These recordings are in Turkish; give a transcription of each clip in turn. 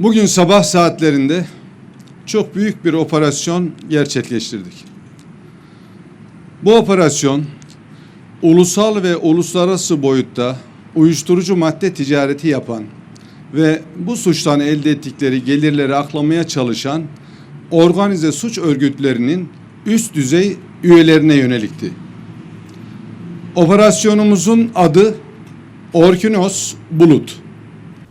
Bugün sabah saatlerinde çok büyük bir operasyon gerçekleştirdik. Bu operasyon ulusal ve uluslararası boyutta uyuşturucu madde ticareti yapan ve bu suçtan elde ettikleri gelirleri aklamaya çalışan organize suç örgütlerinin üst düzey üyelerine yönelikti. Operasyonumuzun adı Orkinos Bulut.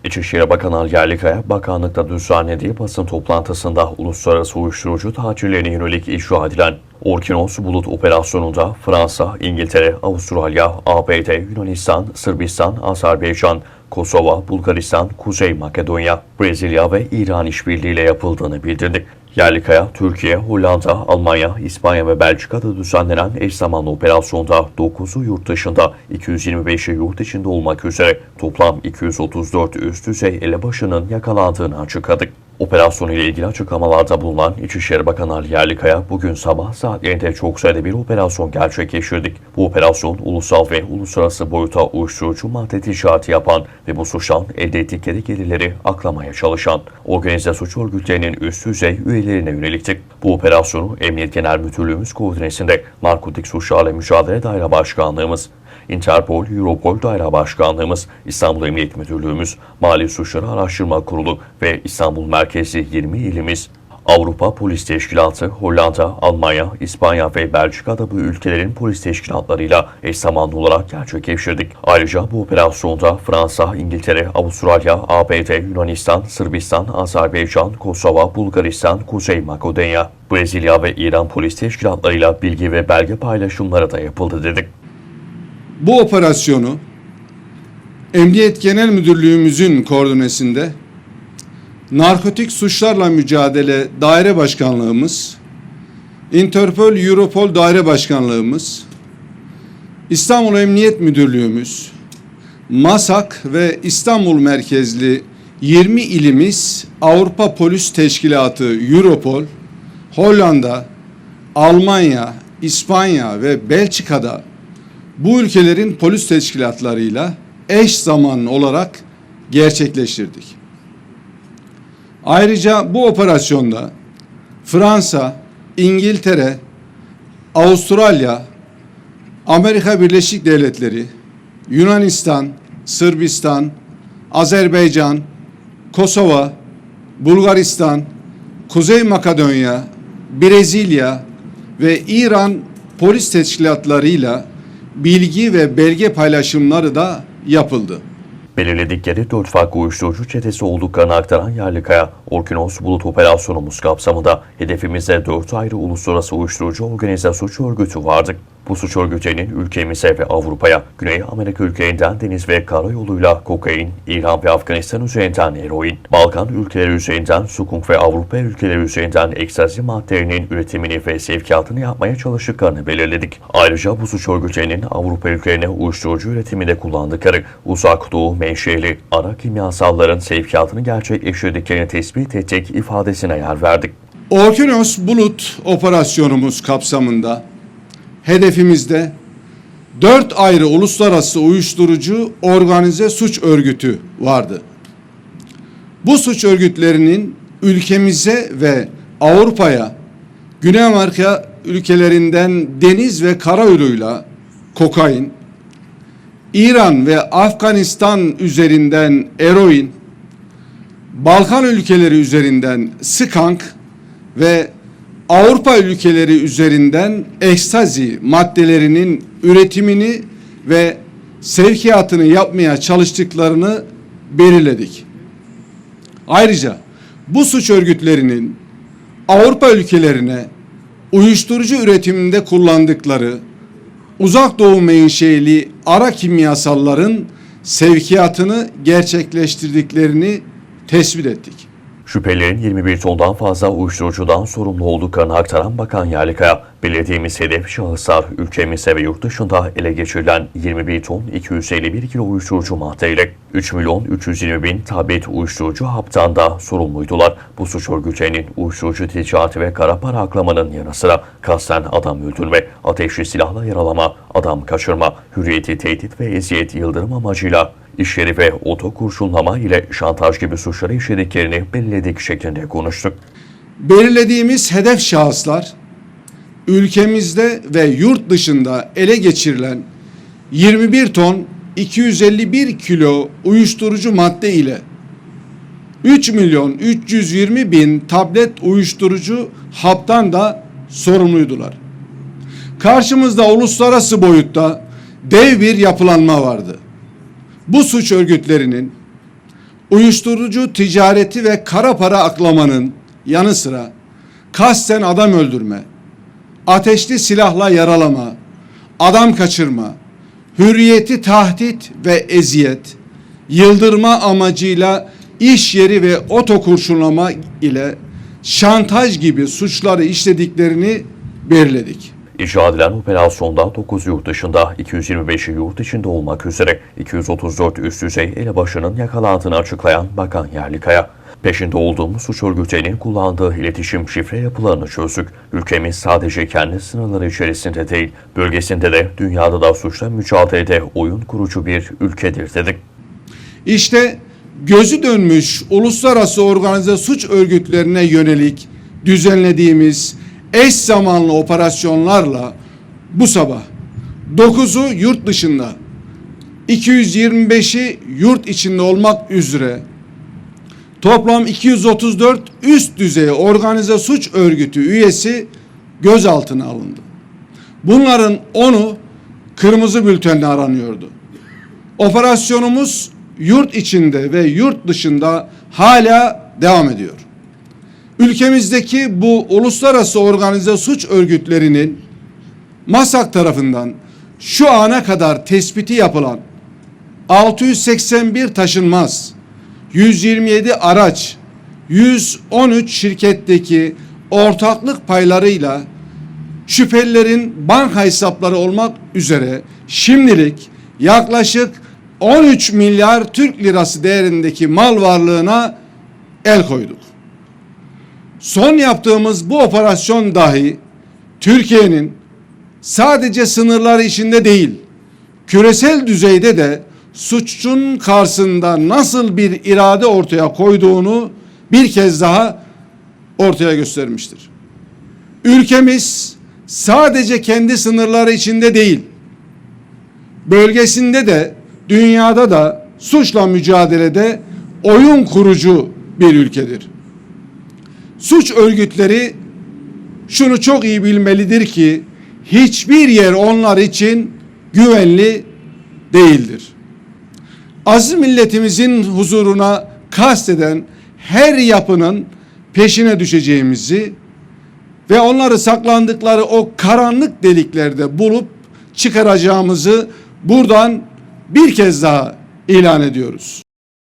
İçişleri Bakanı Yerlikaya, bakanlıkta düzenlediği basın toplantısında uluslararası uyuşturucu tacirlerine yönelik icra edilen Orkinos Bulut operasyonunda Fransa, İngiltere, Avustralya, ABD, Yunanistan, Sırbistan, Azerbaycan, Kosova, Bulgaristan, Kuzey Makedonya, Brezilya ve İran işbirliğiyle yapıldığını bildirdi. Yerlikaya, Türkiye, Hollanda, Almanya, İspanya ve Belçika'da düzenlenen eş zamanlı operasyonda 9'u yurt dışında, 225'i yurt içinde olmak üzere toplam 234 üst düzey elebaşının yakalandığını açıkladı. Operasyon ile ilgili açıklamalarda bulunan İçişleri Bakanı Ali Yerlikaya, bugün sabah saatlerinde çok sayıda bir operasyon gerçekleştirdik. Bu operasyon ulusal ve uluslararası boyuta uyuşturucu madde ticareti yapan ve bu suçtan elde ettikleri gelirleri aklamaya çalışan organize suç örgütlerinin üst düzey üyelerine yönelikti. Bu operasyonu Emniyet Genel Müdürlüğümüz koordinesinde Narkotik Suçlarla Mücadele Daire Başkanlığımız, Interpol, Europol Daire Başkanlığımız, İstanbul Emniyet Müdürlüğümüz, Mali Suçları Araştırma Kurulu ve İstanbul merkezli 20 ilimiz, Avrupa Polis Teşkilatı, Hollanda, Almanya, İspanya ve Belçika'da bu ülkelerin polis teşkilatlarıyla eş zamanlı olarak gerçekleştirdik. Ayrıca bu operasyonda Fransa, İngiltere, Avustralya, ABD, Yunanistan, Sırbistan, Azerbaycan, Kosova, Bulgaristan, Kuzey Makedonya, Brezilya ve İran polis teşkilatlarıyla bilgi ve belge paylaşımları da yapıldı dedik. Bu operasyonu Emniyet Genel Müdürlüğümüzün koordinesinde Narkotik Suçlarla Mücadele Daire Başkanlığımız, Interpol Europol Daire Başkanlığımız, İstanbul Emniyet Müdürlüğümüz, MASAK ve İstanbul merkezli 20 ilimiz Avrupa Polis Teşkilatı Europol, Hollanda, Almanya, İspanya ve Belçika'da bu ülkelerin polis teşkilatlarıyla eş zamanlı olarak gerçekleştirdik. Ayrıca bu operasyonda Fransa, İngiltere, Avustralya, Amerika Birleşik Devletleri, Yunanistan, Sırbistan, Azerbaycan, Kosova, Bulgaristan, Kuzey Makedonya, Brezilya ve İran polis teşkilatlarıyla bilgi ve belge paylaşımları da yapıldı. Belirledikleri dört farklı uyuşturucu çetesi olduklarını aktaran Yerlikaya, Orkinos Bulut operasyonumuz kapsamında hedefimizde dört ayrı uluslararası uyuşturucu organize suç örgütü vardı. Bu suç örgütlerinin ülkemize ve Avrupa'ya, Güney Amerika ülkelerinden deniz ve karayoluyla kokain, İran ve Afganistan üzerinden eroin, Balkan ülkeleri üzerinden sukunk ve Avrupa ülkeleri üzerinden ekstazi maddelerinin üretimini ve sevkiyatını yapmaya çalıştıklarını belirledik. Ayrıca bu suç örgütlerinin Avrupa ülkelerine uyuşturucu üretiminde kullandıkları uzak doğu menşeli ara kimyasalların sevkiyatını gerçekleştirdiklerini tespit ettik ifadesine yer verdik. Orkinos Bulut operasyonumuz kapsamında hedefimizde dört ayrı uluslararası uyuşturucu organize suç örgütü vardı. Bu suç örgütlerinin ülkemize ve Avrupa'ya Güney Amerika ülkelerinden deniz ve kara yoluyla kokain, İran ve Afganistan üzerinden eroin, Balkan ülkeleri üzerinden skank ve Avrupa ülkeleri üzerinden ekstazi maddelerinin üretimini ve sevkiyatını yapmaya çalıştıklarını belirledik. Ayrıca bu suç örgütlerinin Avrupa ülkelerine uyuşturucu üretiminde kullandıkları uzak doğu menşeli ara kimyasalların sevkiyatını gerçekleştirdiklerini tespit ettik. Şüphelilerin 21 tondan fazla uyuşturucudan sorumlu olduklarını aktaran Bakan Yerlikaya, belirlediğimiz hedef şahıslar ülkemizde ve yurt dışında ele geçirilen 21 ton 251 kilo uyuşturucu maddeyle 3 milyon 320 bin tablet uyuşturucu haptan da sorumluydular. Bu suç örgütlerinin uyuşturucu ticareti ve kara para aklamanın yanı sıra kasten adam öldürme, ateşli silahla yaralama, adam kaçırma, hürriyeti tehdit ve eziyet yıldırım amacıyla İş yeri ve oto kurşunlama ile şantaj gibi suçları işlediklerini belirledik şeklinde konuştuk. belirlediğimiz hedef şahıslar ülkemizde ve yurt dışında ele geçirilen 21 ton 251 kilo uyuşturucu madde ile 3 milyon 320 bin tablet uyuşturucu haptan da sorumluydular. Karşımızda uluslararası boyutta dev bir yapılanma vardı. Bu suç örgütlerinin uyuşturucu ticareti ve kara para aklamanın yanı sıra kasten adam öldürme, ateşli silahla yaralama, adam kaçırma, hürriyeti tahdit ve eziyet, yıldırma amacıyla iş yeri ve oto kurşunlama ile şantaj gibi suçları işlediklerini belirledik. İcra edilen operasyonda 9 yurt dışında, 225'i yurt içinde olmak üzere 234 üst düzey elebaşının yakalandığını açıklayan Bakan Yerlikaya, peşinde olduğumuz suç örgütlerinin kullandığı iletişim şifre yapılarını çözdük. Ülkemiz sadece kendi sınırları içerisinde değil, bölgesinde de dünyada da suçla mücadelede oyun kurucu bir ülkedir dedik. İşte gözü dönmüş uluslararası organize suç örgütlerine yönelik düzenlediğimiz eş zamanlı operasyonlarla bu sabah 9'u yurt dışında 225'i yurt içinde olmak üzere toplam 234 üst düzey organize suç örgütü üyesi gözaltına alındı. Bunların 10'u kırmızı bültenle aranıyordu. Operasyonumuz yurt içinde ve yurt dışında hala devam ediyor. Ülkemizdeki bu uluslararası organize suç örgütlerinin MASAK tarafından şu ana kadar tespiti yapılan 681 taşınmaz, 127 araç, 113 şirketteki ortaklık paylarıyla şüphelilerin banka hesapları olmak üzere şimdilik yaklaşık 13 milyar Türk lirası değerindeki mal varlığına el koyduk. Son yaptığımız bu operasyon dahi Türkiye'nin sadece sınırları içinde değil, küresel düzeyde de suçun karşısında nasıl bir irade ortaya koyduğunu bir kez daha ortaya göstermiştir. Ülkemiz sadece kendi sınırları içinde değil, bölgesinde de dünyada da suçla mücadelede oyun kurucu bir ülkedir. Suç örgütleri şunu çok iyi bilmelidir ki hiçbir yer onlar için güvenli değildir. Aziz milletimizin huzuruna kasteden her yapının peşine düşeceğimizi ve onları saklandıkları o karanlık deliklerde bulup çıkaracağımızı buradan bir kez daha ilan ediyoruz.